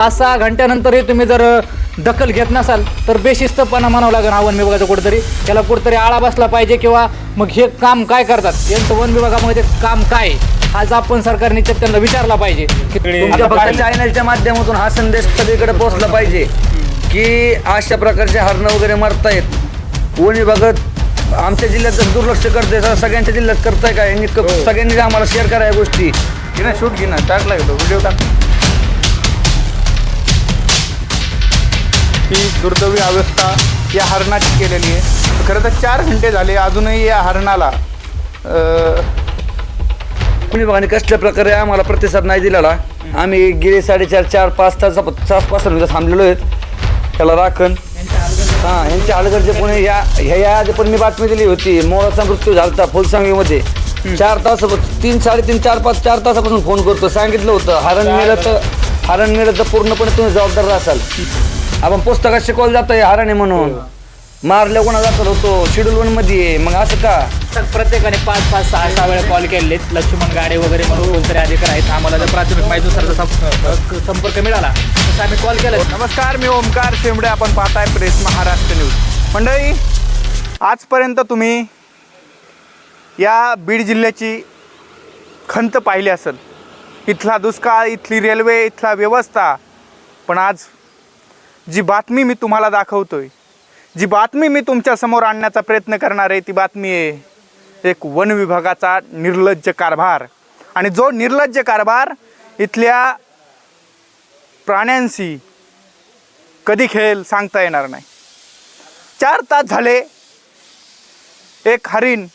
पाच सहा घंट्यानंतरही तुम्ही जर दखल घेत नसाल तर बेशिस्तपणा म्हणावं लागेल हा वन विभागाचं कुठेतरी. त्याला कुठेतरी आळा बसला पाहिजे किंवा मग हे काम काय करतात? यांचं वन विभागामध्ये काम काय आहे? आज आपण सरकारने ते त्यांना विचारला पाहिजे. की तुमच्या फक्त चॅनलच्या माध्यमातून हा संदेश सगळीकडे पोहोचला पाहिजे की अशा प्रकारचे हरणं वगैरे मरतायत. वन विभागात आमच्या जिल्ह्यात जसं दुर्लक्ष करते सगळ्यांच्या जिल्ह्यात करताय का? यांनी क- सगळ्यांनी आम्हाला शेअर करा या गोष्टी. घे ना शूट घे ना टाकला गेलो व्हिडिओ टाक. ही दुर्दैवी अवस्था या हरणाची केलेली आहे. खरं तर चार घंटे झाले अजूनही या हरणाला अं, वन विभागाने कसल्या प्रकारे आम्हाला प्रतिसाद नाही दिलेला. आम्ही गेले साडेचार चार पाच तास तासपासून थांबलेलो आहेत. त्याला राखण. हां यांच्या हलगर्जेपणे या ह्या या आधी पण मी बातमी दिली होती मोराचा मृत्यू झाला होता फुलसांगीमध्ये. चार तास तीन साडेतीन चार पाच चार तासापासून फोन करतो. सांगितलं होतं हरण मिळत तर हरण मिळत तर पूर्णपणे तुम्ही जबाबदार असाल आपण पुस्तकात शिकवलं जातं हे हरण आहे म्हणून मारल्या कोणा जातात होतो? शेड्यूल वनमध्ये आहे. मग असं का? तर प्रत्येकाने पाच पाच सहा सहा वेळा कॉल केलेले लक्ष्मण गाडे वगैरे म्हणून कोणतरी अधिकारी आहेत. आम्हाला जर प्राथमिक माहितीनुसार जसा सं- संपर्क मिळाला तसं आम्ही कॉल केला नमस्कार मी ओमकार शेंबडे. आपण पाहताय प्रेस महाराष्ट्र न्यूज. मंडळी आजपर्यंत तुम्ही या बीड जिल्ह्याची खंत पाहिली असेल. इथला दुष्काळ इथली रेल्वे इथला व्यवस्था. पण आज जी बातमी मी तुम्हाला दाखवतोय जी बातमी मी तुमच्यासमोर आणण्याचा प्रयत्न करणार आहे ती बातमी आहे एक वन विभागाचा निर्लज्ज कारभार. आणि जो निर्लज्ज कारभार इथल्या प्राण्यांशी कधी खेळेल सांगता येणार नाही. चार तास झाले एक हरिण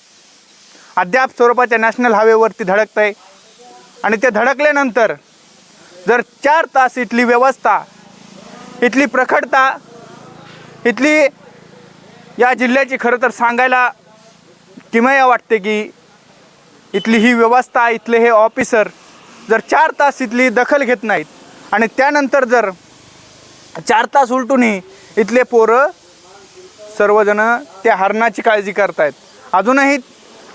अद्याप स्वरूपाच्या नॅशनल हायवेवरती धडकत आहे आणि ते धडकल्यानंतर जर चार तास इथली व्यवस्था इथली प्रखडता इथली या जिल्ह्याची खरं तर सांगायला किमया वाटते की इथली ही व्यवस्था इथले हे ऑफिसर जर चार तास इथली दखल घेत नाहीत आणि त्यानंतर जर चार तास उलटूनही इथले पोरं सर्वजण त्या हरणाची काळजी करतायत. अजूनही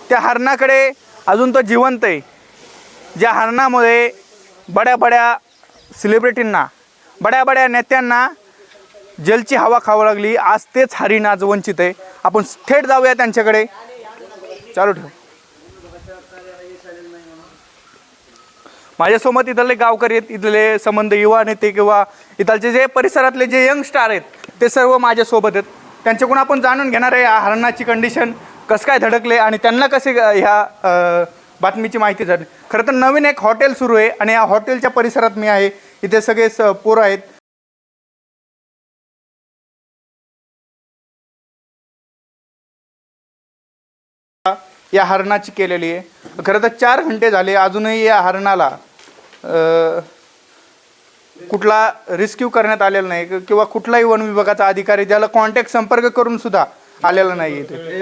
त्या हरणाकडे अजून तो जिवंत आहे. ज्या हरणामुळे बड्या बड्या सेलिब्रिटींना बड्या बड्या नेत्यांना जलची हवा खावं लागली. आज तेच हरिण आज वंचित आहे. आपण थेट जाऊया त्यांच्याकडे. चालू ठेव. माझ्यासोबत इथले गावकरी आहेत. इथले संबंध युवा नेते किंवा इथलचे जे परिसरातले जे यंग स्टार आहेत ते सर्व माझ्यासोबत आहेत. त्यांच्याकडून आपण जाणून घेणार आहे या हरणाची कंडिशन कसं काय धडकले आणि त्यांना कसे ह्या बातमीची माहिती झाली. खरं तर नवीन एक हॉटेल सुरू आहे आणि या हॉटेलच्या परिसरात मी आहे. इथे सगळे स पोरं आहेत या हरणाची केलेली आहे खरं तर चार घंटे झाले अजूनही या हरणाला कुठला रिस्क्यू करण्यात आलेला नाही किंवा कुठलाही वन विभागाचा अधिकारी ज्याला कॉन्टॅक्ट संपर्क करून सुद्धा आलेला नाही इथे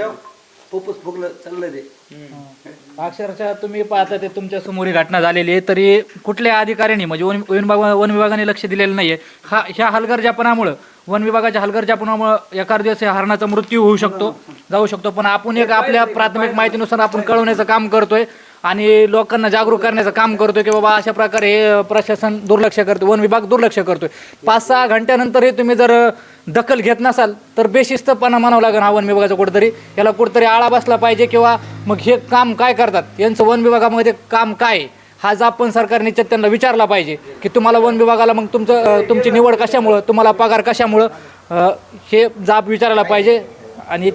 अक्षरशः तुम्ही पाहता ते तुमच्यासमोर ही घटना झालेली आहे. तरी कुठल्या अधिकाऱ्यांनी म्हणजे वन वन विभाग वन विभागाने लक्ष दिलेलं नाहीये. हा ह्या हलगर्जापणामुळं वन विभागाच्या हलगर्जापणामुळं एखाद दिवस या हरणाचा मृत्यू होऊ शकतो जाऊ शकतो. पण आपण एक आपल्या प्राथमिक माहितीनुसार आपण कळवण्याचं काम करतोय. आणि लोकांना जागरूक करण्याचं काम करतोय की बाबा अशा प्रकारे हे प्रशासन दुर्लक्ष करतो वन विभाग दुर्लक्ष करतोय. पाच सहा घंट्यानंतरही तुम्ही जर दखल घेत नसाल तर बेशिस्तपणा म्हणावं लागेल हा वन विभागाचा कुठेतरी. याला कुठेतरी आळा बसला पाहिजे किंवा मग हे काम काय करतात? यांचं वन विभागामध्ये काम काय? आहे? हा जाब पण सरकार निश्चित त्यांना विचारला पाहिजे की तुम्हाला वन विभागाला मग तुमचं तुमची निवड कशामुळं तुम्हाला पगार कशामुळं हे जाब विचारायला पाहिजे. आणि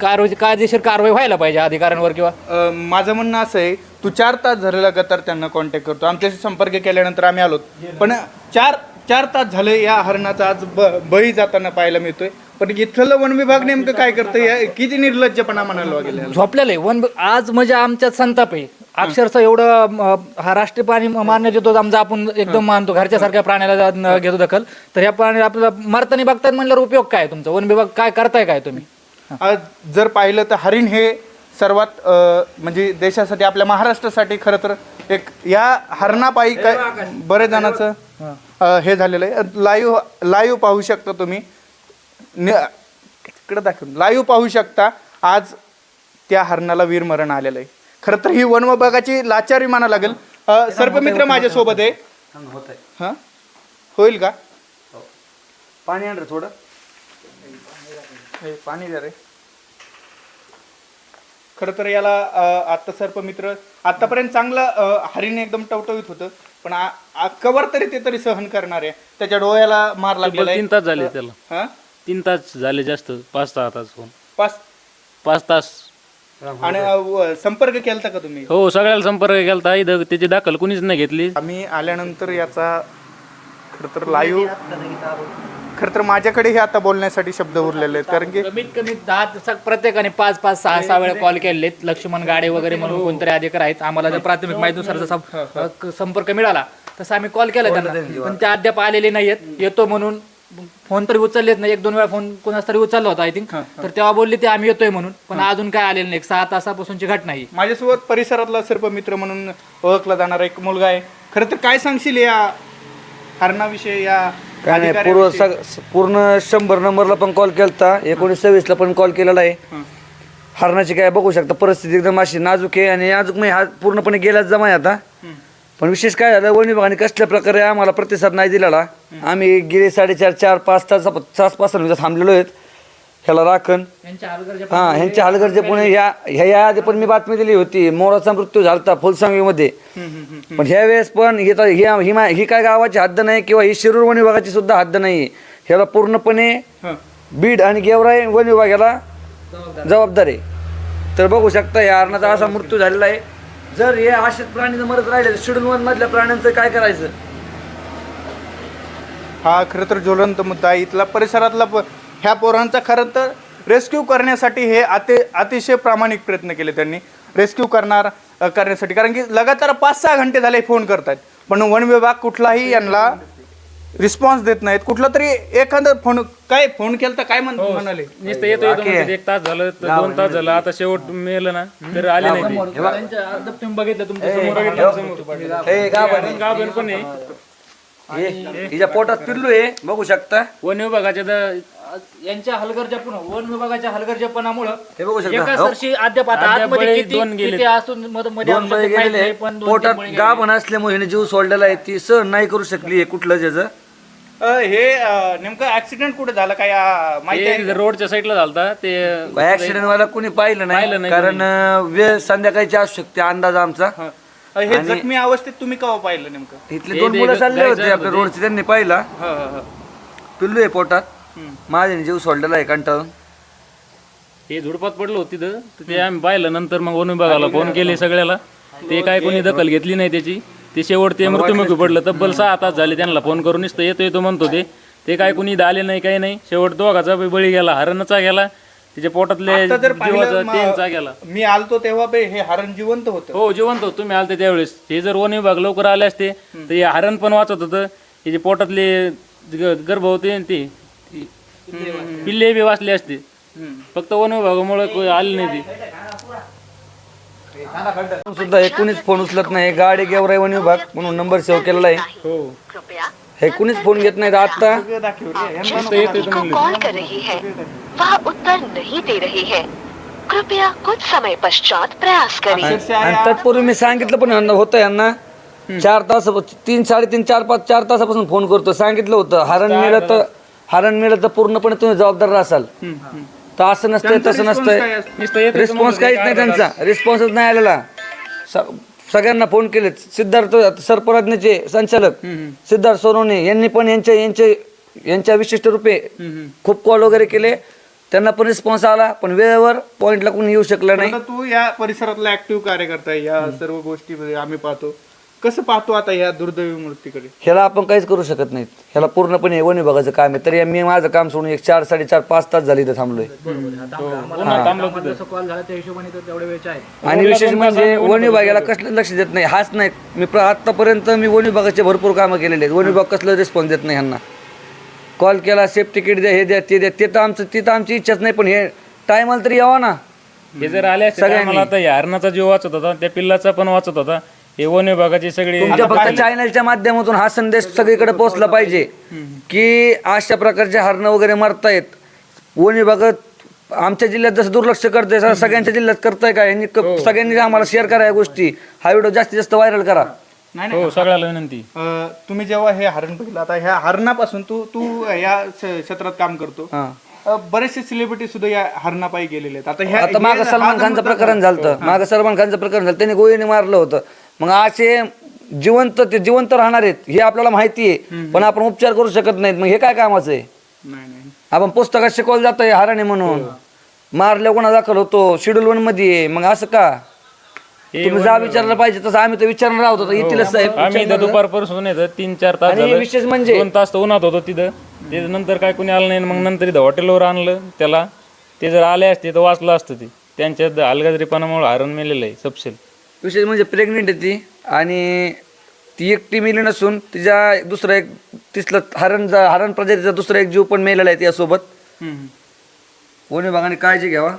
कारवाई कायदेशीर कारवाई व्हायला पाहिजे अधिकाऱ्यांवर किंवा अ, माझं म्हणणं असं आहे तू चार तास झालेला गतर त्यांना कॉन्टॅक्ट करतो. आमच्याशी संपर्क केल्यानंतर आम्ही आलो. पण चार चार तास झाले या हरणाचा आज ब बळी जाताना पाहायला मिळतोय. पण इथलं वन विभाग नेमकं काय करतं? या किती निर्लज्जपणा म्हणायला लागेल याला? झोपलेलं आहे. वन आज म्हणजे आमच्यात संताप आहे. अक्षरशः एवढं म, हा राष्ट्रीय प्राणी मान्य देतो आमचा आपण एकदम मानतो. घरच्या सारख्या प्राण्याला जा- न घेतो दखल. तर ह्या प्राणी आपल्याला मरतानी बघतात म्हणल्यावर उपयोग काय तुमचा? वन विभाग काय करताय काय तुम्ही? आज जर पाहिलं तर हरिण हे सर्वात अ, म्हणजे देशासाठी आपल्या महाराष्ट्रासाठी खरं तर एक या हरणापायी काय बरेच जणांचं अ, हे झालेलं आहे. लाईव्ह लाईव्ह पाहू शकता तुम्ही. इकडे दाखवून लाईव्ह पाहू शकता. आज त्या हरणाला वीरमरण आलेलं आहे. खरं तर ही वन विभागाची लाचारी माना लागेल. अ, सर्पमित्र माझ्यासोबत आहे. हां होईल का? पाणी आण रे थोडं. हे पाणी द्या रे. खरं तर याला आत्ता सर्पमित्र आतापर्यंत चांगलं अ, हरिण एकदम टवटवीत होतं पण कवर तरी ते तरी सहन करणार. आहे त्याच्या डोळ्याला मार लागलेला आहे. तीन तास झाले त्याला. हा? तीन तास झाले जास्त पाच सहा तास होऊन. पाच? पाच तास. आणि संपर्क केलता का तुम्ही? हो सगळ्याला संपर्क केला इथं त्याची दाखल कुणीच नाही घेतली. आम्ही आल्यानंतर याचा खरं तर लाईव्ह खरं तर माझ्याकडे हे आता बोलण्यासाठी शब्द उरलेले आहेत कारण की कमीत कमी दहा दिवसात प्रत्येकाने पाच पाच सहा सहा वेळा कॉल केलेले लक्ष्मण गाडे वगैरे म्हणून कोणतरी अधिकारी आहेत. आम्हाला जर प्राथमिक माहितीनुसार जसा अ, क- संपर्क मिळाला तसा आम्ही कॉल केला त्यांना. पण ते अद्याप आलेले नाहीयेत. येतो म्हणून फोन तरी उचललेत नाही एक दोन वेळा फोन कोणाच तरी उचलला होता आय थिंक तर तेव्हा बोलले ते आम्ही येतोय म्हणून. पण अजून काय आलेलं नाही. एक सहा तासापासूनची घटना ही. माझ्यासोबत परिसरातला सर्पमित्र म्हणून ओळखला जाणारा एक मुलगा आहे. खरं तर काय सांगशील या हरणाविषयी या काय नाही पूर्व? सग- पूर्ण शंभर नंबरला पण कॉल केलता एकोणीस सव्वीसला पण कॉल केलेला आहे. हरणाची काय बघू शकता परिस्थिती एकदम अशी नाजूक आहे आणि नाजूक म्हणजे हा पूर्णपणे गेलाच जमा आहे आता. पण विशेष काय झालं वन विभागाने कसल्या प्रकारे आम्हाला प्रतिसाद नाही दिलेला आम्ही गेले साडेचार चार पाच तास तासपासून इथं थांबलेलो आहेत ह्याला राखण. यांच्या हलगर्जी हा ह्यांच्या हलगर्जेपणे ह्या ह्या या आधी पण मी बातमी दिली होती मोराचा मृत्यू झालता फुलसांगीमध्ये. हं, हं, हं. पण ह्या वेळेस पण ही तर- ही ही मा- ही काय गावाची हद्द नाही किंवा ही शिरूर वन विभागाची सुद्धा हद्द नाही. ह्याला पूर्णपणे. बीड आणि गेवराई वन विभागाला जबाबदार. आहे. तर बघू शकता या हरणाचा असा मृत्यू झालेला आहे. जर हे असेच प्राणी जर मरत राहिले शेड्यूल वन मधल्या प्राण्यांचं काय करायचं? हा खरं तर ज्वलंत मुद्दा आहे. इथला परिसरातला प- ह्या पोरांचा खरं तर रेस्क्यू करण्यासाठी हे अति अतिशय प्रामाणिक प्रयत्न केले त्यांनी. रेस्क्यू करणार करण्यासाठी. कारण की लगातार पाच सहा घंटे झाले फोन करतायत. पण वन विभाग कुठलाही यांना रिस्पॉन्स देत नाहीत. कुठला तरी एखादं फोन काय फोन केला तर काय म्हण म्हणाले? नुसतं येतो येतो म्हणते. एक तास झालं तर दोन तास झालं आता शेवट मेलं ना? तर आले नाही ते. तुम्ही बघितलं तुमच्यासमोर हे गाभण गाभण पण आहे. हे हिच्या पोटात पिल्लू आहे बघू शकता. वन विभागाच्या द- यांच्या हलगर्जापणा वन विभागाच्या हलगर्जापणामुळं हे बघू शकता. हो, सरशी अद्याप आता अद्याप आतमध्ये बळी किती दोन गेलेत. किती असून मध्ये दोन बळी गेलेले पण पोटात गाभण असल्यामुळे हिने जीव सोडलेला आहे. ती सहन नाही करू शकली आहे कुठलं त्याचं अ, हे अ, नेमकं ऍक्सिडेंट कुठे झाला काय अ, माहिती आहे ते रोडच्या साईडला झालता. ते ऍक्सिडेंट वाला कोणी पाहिलं पाहिलं नाही नाही कारण अं, वेळ संध्याकाळची असू शकते अंदाज आमचा. हं. अ, हे जखमी अवस्थेत तुम्ही केव्हा पाहिलं नेमकं? इथले दोन मुलं चालले होते आपल्या रोडचे त्यांनी पाहिला. हं, हं, हं. पिल्लू आहे पोटात. हं. माझ्याने जीव सोडलेला आहे कंटाळून. हे झुडपात पडलं होतं तिथं. तर ते आम्ही पाहिलं नंतर मग वन विभागाला फोन केले सगळ्याला. ते काय कोणी दखल घेतली नाही त्याची. ते शेवट ते मृत्युमुखी पडलं. तब्बल सहा तास झाले त्यांना फोन करून नुसतं येतो येतो म्हणतो ते ते काय कोणी आले नाही काही नाही. शेवट दोघाचा बळी गेला हरणचा गेला. त्याच्या पोटातले आता जर जीवाचा पाहिलं गेला. म- मी आलतो तेव्हा बे हे हरण जिवंत होतं. हो जिवंत होतो. तुम्ही आलते त्यावेळेस. हे जर वन विभाग लवकर आले असते तर हे हरण पण वाचत होतं. हे जे पोटातले ग- गर्भ होते ते ते पिल्ले बी वाचले असते. फक्त वन विभागामुळे आले नाही ते. सुद्धा हे कुणीच फोन उचलत नाही. गाडी गेवराई वन विभाग म्हणून नंबर सेव्ह केलेला आहे. हो. हे कुणीच फोन घेत नाहीत आता नुसतं येतो येतो म्हणले. कॉल कर रही है. वह उत्तर नहीं दे रही है. कृपया कुछ समय पश्चात प्रयास करें आणि तत्पूर्वी मी सांगितलं पण यांना होतं यांना. चार तास तीन साडेतीन चार पाच चार तासापासून फोन करतो सांगितलं होतं. हरण मिळलं तर हरण मिळलं तर पूर्णपणे तुम्ही जबाबदार रासाल. तर असं नसतंय तसं नसतंय. रिस्पॉन्स काहीच नाही त्यांचा. रिस्पॉन्सच नाही आलेला. सगळ्यांना फोन केले. सिद्धार्थ सरपराज्ञाचे संचालक सिद्धार्थ सोनवणे यांनी पण यांच्या यांचे यांच्या विशिष्ट रूपे खूप कॉल वगैरे केले. त्यांना पण रिस्पॉन्स आला पण वेळेवर पॉइंटला कोणी येऊ शकलं नाही. तू या परिसरातला ऍक्टिव्ह कार्यकर्ता या सर्व गोष्टी आम्ही पाहतो. कसं पाहतो आता या दुर्दैवी मृत्यूकडे ह्याला आपण काहीच करू शकत नाहीत. ह्याला पूर्णपणे वन विभागाचं काम आहे. तरी मी माझं काम सोडून एक चार साडेचार पाच तास झाले इथं थांबलोय. कॉल झाला त्या हिशोबाने तर आहे आणि विशेष म्हणजे वन विभागाला कसलं लक्ष देत नाही. हाच नाही. मी प्र- आतापर्यंत मी वन विभागाचे भरपूर कामं केलेले आहेत. वन विभाग कसलं रिस्पॉन्स देत नाही ह्यांना. कॉल केला सेफ तिकीट द्या हे द्या ते द्या. ते तर आमचं ती तर आमची इच्छाच नाही पण हे टायमाला तरी यावं ना. हे जर आले असते तर आम्हाला आता या हरणाचा जीव वाचत होता त्या पिल्लाचा पण वाचत होता. हे वन विभागाचे सगळे तुमच्या फक्त चॅनलच्या माध्यमातून हा संदेश सगळीकडे पोहोचला पाहिजे की अशा प्रकारचे हरणं वगैरे मरतायत. वन विभागात आमच्या जिल्ह्यात जसं दुर्लक्ष करतंय तसं सगळ्यांच्या जिल्ह्यात करताय का? यांनी क- सगळ्यांनी आम्हाला शेअर करा या गोष्टी. हा व्हिडिओ जास्तीत जास्त व्हायरल करा. नाही नाही. हो सगळ्याला विनंती. अं, तुम्ही जेव्हा हे हरण बघितलं आता ह्या हरणापासून तू तू या क्षेत्रात काम करतो. हा. अं, बरेचसे सेलिब्रिटी सुद्धा या हरणापायी गेलेले आहेत. आता ह्या आता मागं हे- सलमान हा जो खानचं मुद्दा प्रकरण झाला- झालं मागं सलमान खानचं प्रकरण झालं. त्यांनी गोळीने मारलं होतं. मग असे जिवंत ते जिवंत राहणार आहेत हे आपल्याला माहिती आहे. पण आपण उपचार करू शकत नाहीत. मग हे काय कामाचं आहे? नाही नाही. आपण पुस्तकात शिकवलं जातं हे हराणे म्हणून. मारल्या कोणा दाखल होतो. शेड्यूल वनमध्ये आहे. मग असं का? हे तुम्ही जा विचारलं पाहिजे तसं आम्ही तर विचारणार आहोत. आता येतीलच साहेब आम्ही इथं दुपारपासून येतं. तीन चार तास आणि झालं. विशेष म्हणजे- दोन तास तर उन्हात होतो तिथं. ते नंतर काय कोणी आलं नाही मग नंतर इथं हॉटेलवर आणलं त्याला. ते जर आले असते तर वाचलं असतं ते. त्यांच्या हलगर्जीपणामुळे हरण मेलेलं आहे सपशेल. विशेष म्हणजे प्रेग्नेंट आहे ती आणि ती एकटी मेली नसून तिच्या दुसरा एक तिथलं हरण हरण प्रजातीचा दुसरा एक जीव पण मेलेला आहे त्यासोबत. वन विभागाने काळजी घ्यावा.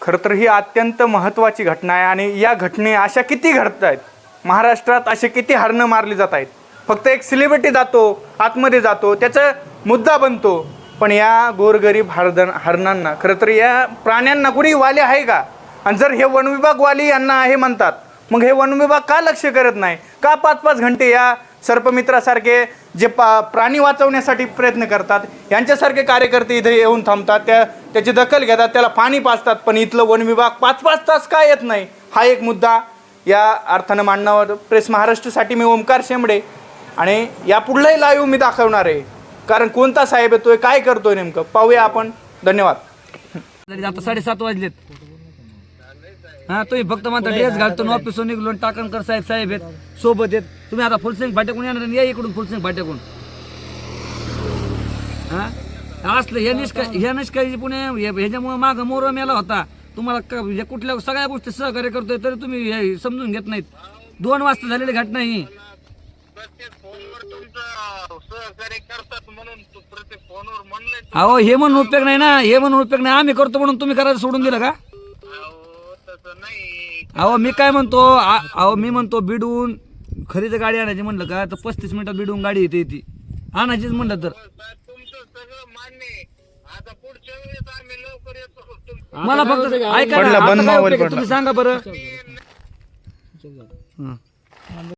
खरं तर ही अत्यंत महत्त्वाची घटना आहे आणि या घटने अशा किती घडत आहेत महाराष्ट्रात असे किती हरणं मारली जात आहेत फक्त एक सेलिब्रिटी जातो आतमध्ये जातो त्याचा मुद्दा बनतो. पण या गोरगरीब हरदन हरणांना खरं तर या प्राण्यांना कुणी वाले आहे का? आणि जर हे वनविभाग वाली यांना आहे म्हणतात मग हे वन विभाग का लक्ष करत नाही? का पाच पाच घंटे या सर्पमित्रासारखे जे पा प्राणी वाचवण्यासाठी प्रयत्न करतात यांच्यासारखे कार्यकर्ते इथे येऊन थांबतात त्या त्याची दखल घेतात त्याला पाणी पाजतात पण इथलं वन विभाग पाच पाच तास का येत नाही? हा एक मुद्दा या अर्थानं मांडण्यावर प्रेस महाराष्ट्रासाठी मी ओमकार शेंबडे आणि या पुढलाही लाईव्ह मी दाखवणार आहे. कारण कोणता साहेब येतोय काय करतोय नेमकं? पाहूया आपण. धन्यवाद. आता साडेसात वाजलेत. हा तुम्ही फक्त म्हणता ड्रेस घालतो न ऑफिसवर निघलो टाकणकर साहेब साहेब आहेत सोबत आहेत. तुम्ही आता फुलसिंग फाट्याकडून येणार आणि या इकडून फुलसिंग फाट्याकडून हा? असलं हे निष्का ह्या निष्काळजी पुणे हे- ह्याच्यामुळे मागं मोर मेला होता. तुम्हाला क- कुठल्या सगळ्या गोष्टी सहकार्य करतोय तरी तुम्ही हे समजून घेत नाहीत. दोन वाजता झालेली घटना ही. प्रत्येक फोनवर तुमचं सहकार्य करतात म्हणून तू प्रत्येक फोनवर म्हणलंय. अहो हे म्हणून उपयोग नाही ना हे म्हणून उपयोग नाही. आम्ही करतो म्हणून तुम्ही करायचं सोडून दिलं का? अहो तसं नाही अहो मी काय म्हणतो आ- अहो मी म्हणतो बिडून खरीच गाडी आणायची म्हणलं का तर पस्तीस मिनिटात बिडून गाडी येते ती आणायचीच म्हणलं तर साहेब तुमचं सगळं मान्य आहे आता पुढच्या वेळेस आम्ही लवकर येतो तुम- मला फक्त ऐका ना, पडला, आता बंद काय मोबाईल उपयोग आहे? पडला. तुम्ही सांगा बरं हं.